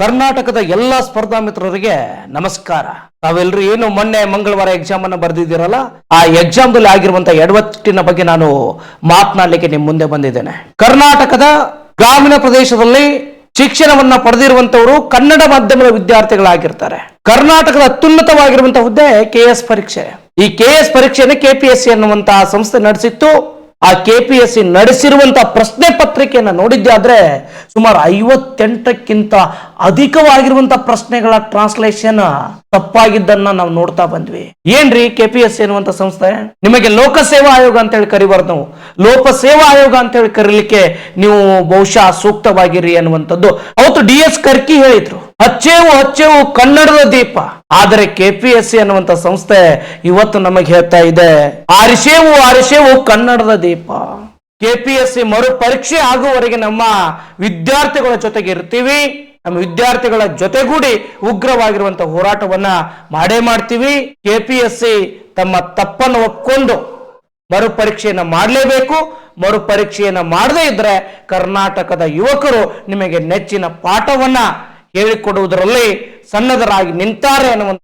ಕರ್ನಾಟಕದ ಎಲ್ಲ ಸ್ಪರ್ಧಾ ಮಿತ್ರರಿಗೆ ನಮಸ್ಕಾರ. ತಾವೆಲ್ಲರೂ ಏನು ಮೊನ್ನೆ ಮಂಗಳವಾರ ಎಕ್ಸಾಮ್ ಅನ್ನು ಬರೆದಿದ್ದೀರಲ್ಲ, ಆ ಎಕ್ಸಾಮ್ ದಲ್ಲಿ ಆಗಿರುವಂತಹ ಎಡವಟ್ಟಿನ ಬಗ್ಗೆ ನಾನು ಮಾತನಾಡಲಿಕ್ಕೆ ನಿಮ್ಮ ಮುಂದೆ ಬಂದಿದ್ದೇನೆ. ಕರ್ನಾಟಕದ ಗ್ರಾಮೀಣ ಪ್ರದೇಶದಲ್ಲಿ ಶಿಕ್ಷಣವನ್ನ ಪಡೆದಿರುವಂತವರು ಕನ್ನಡ ಮಾಧ್ಯಮದ ವಿದ್ಯಾರ್ಥಿಗಳಾಗಿರ್ತಾರೆ. ಕರ್ನಾಟಕದ ಅತ್ಯುನ್ನತವಾಗಿರುವಂತಹ ಹುದ್ದೆ ಕೆ ಎಸ್ ಪರೀಕ್ಷೆ. ಈ ಕೆ ಎಸ್ ಪರೀಕ್ಷೆಯನ್ನು ಕೆಪಿಎಸ್ಸಿ ಅನ್ನುವಂತಹ ಸಂಸ್ಥೆ ನಡೆಸಿತ್ತು. ಆ ಕೆ ಪಿ ಎಸ್ ಸಿ ನಡೆಸಿರುವಂತಹ ಪ್ರಶ್ನೆ ಪತ್ರಿಕೆಯನ್ನು ನೋಡಿದ್ದೆ ಸುಮಾರು ಐವತ್ತೆಂಟಕ್ಕಿಂತ ಅಧಿಕವಾಗಿರುವಂತಹ ಪ್ರಶ್ನೆಗಳ ಟ್ರಾನ್ಸ್ಲೇಷನ್ ತಪ್ಪಾಗಿದ್ದನ್ನ ನಾವು ನೋಡ್ತಾ ಬಂದ್ವಿ. ಏನ್ರಿ ಕೆ ಪಿ ಅನ್ನುವಂತ ಸಂಸ್ಥೆ? ನಿಮಗೆ ಲೋಕಸೇವಾ ಆಯೋಗ ಅಂತ ಹೇಳಿ ಕರಿಬಾರ್ದು ನಾವು. ಲೋಕಸೇವಾ ಆಯೋಗ ಅಂತ ಹೇಳಿ ಕರೀಲಿಕ್ಕೆ ನೀವು ಬಹುಶಃ ಸೂಕ್ತವಾಗಿರಿ ಅನ್ನುವಂಥದ್ದು ಅವತ್ತು ಡಿ ಎಸ್ ಕರ್ಕಿ ಹೇಳಿದ್ರು. ಹಚ್ಚೇವು ಹಚ್ಚೇವು ಕನ್ನಡದ ದೀಪ. ಆದರೆ ಕೆಪಿಎಸ್ಸಿ ಅನ್ನುವಂತ ಸಂಸ್ಥೆ ಇವತ್ತು ನಮಗೆ ಹೇಳ್ತಾ ಇದೆ, ಆರಿಸೇವು ಆರಿಸೇವು ಕನ್ನಡದ ದೀಪ. ಕೆಪಿಎಸ್ಸಿ ಮರು ಪರೀಕ್ಷೆ ಆಗುವವರೆಗೆ ನಮ್ಮ ವಿದ್ಯಾರ್ಥಿಗಳ ಜೊತೆಗೆ ಇರ್ತೀವಿ. ನಮ್ಮ ವಿದ್ಯಾರ್ಥಿಗಳ ಜೊತೆಗೂಡಿ ಉಗ್ರವಾಗಿರುವಂತ ಹೋರಾಟವನ್ನ ಮಾಡೇ ಮಾಡ್ತೀವಿ. ಕೆಪಿಎಸ್ಸಿ ತಮ್ಮ ತಪ್ಪನ್ನು ಒಪ್ಕೊಂಡು ಮರುಪರೀಕ್ಷೆಯನ್ನ ಮಾಡಲೇಬೇಕು. ಮರು ಪರೀಕ್ಷೆಯನ್ನ ಮಾಡದೇ ಇದ್ರೆ ಕರ್ನಾಟಕದ ಯುವಕರು ನಿಮಗೆ ನೆಚ್ಚಿನ ಪಾಠವನ್ನ ಹೇಳಿಕೊಡುವುದರಲ್ಲಿ ಸನ್ನದ್ಧರಾಗಿ ನಿಂತಾರೆ ಅನ್ನುವಂಥ